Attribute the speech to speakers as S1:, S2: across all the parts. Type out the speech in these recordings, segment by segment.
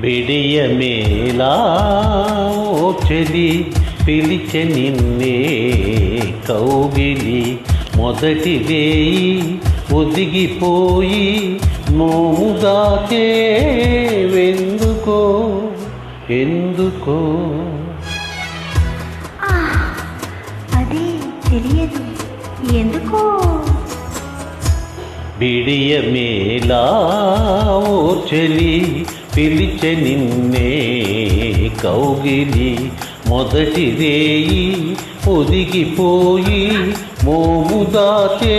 S1: బిడియమేలా ఓ చెలి పిలిచె నిన్నే కౌగిలి. మొదటి వేయి ఒదిగిపోయి మోము దాకే వెందుకో ఎందుకో
S2: అదే తెలియదు. ఎందుకో?
S1: బిడియమేలా ఓ చెలి పిలిచె నిన్నే కౌగిలి మొదటి రేయి ఒదిగిపోయి మోము దాచే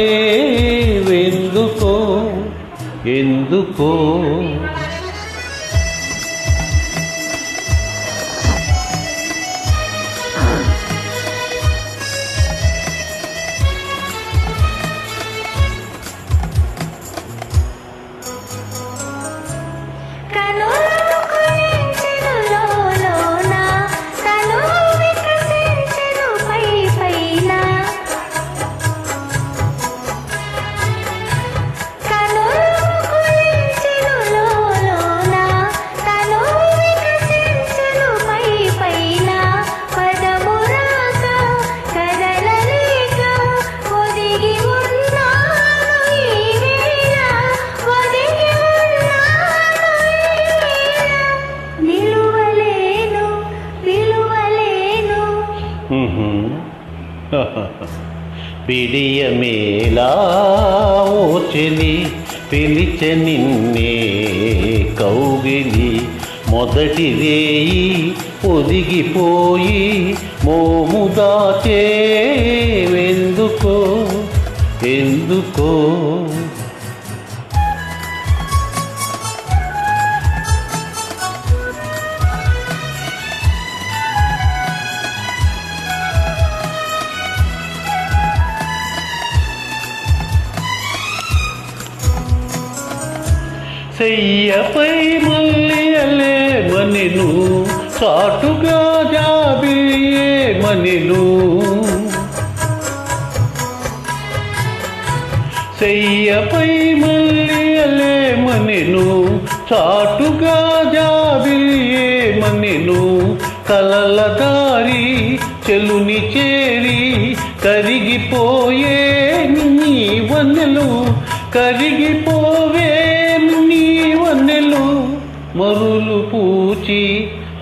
S1: వెందుకో ఎందుకో బిడియమేలా ఓ చెలి పిలిచె నిన్నే కౌగిలి. మొదటి వేయి ఒదిగిపోయి మోము దాచే ఎందుకో ఎందుకో చెయ్యపై మల్లియలే మనిను చాటుగా జాబియే మనిను. చెయ్యపై మల్లియలే మనిను చాటుగా జాబియే మనిను. కలల దారి చెలుని చేరి కరిగిపోయే నీ వన్నెలు కరిగిపోవే మరులు పూచి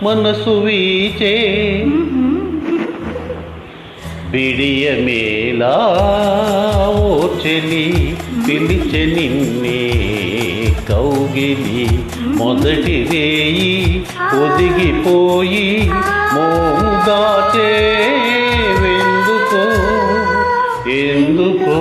S1: మనసు వీచే. బిడియ మేలా ఓర్చెలి పిలిచె నిన్నే కౌగిలి. మొదటి వేయి ఒదిగిపోయి మోగాచే ఎందుకో ఎందుకో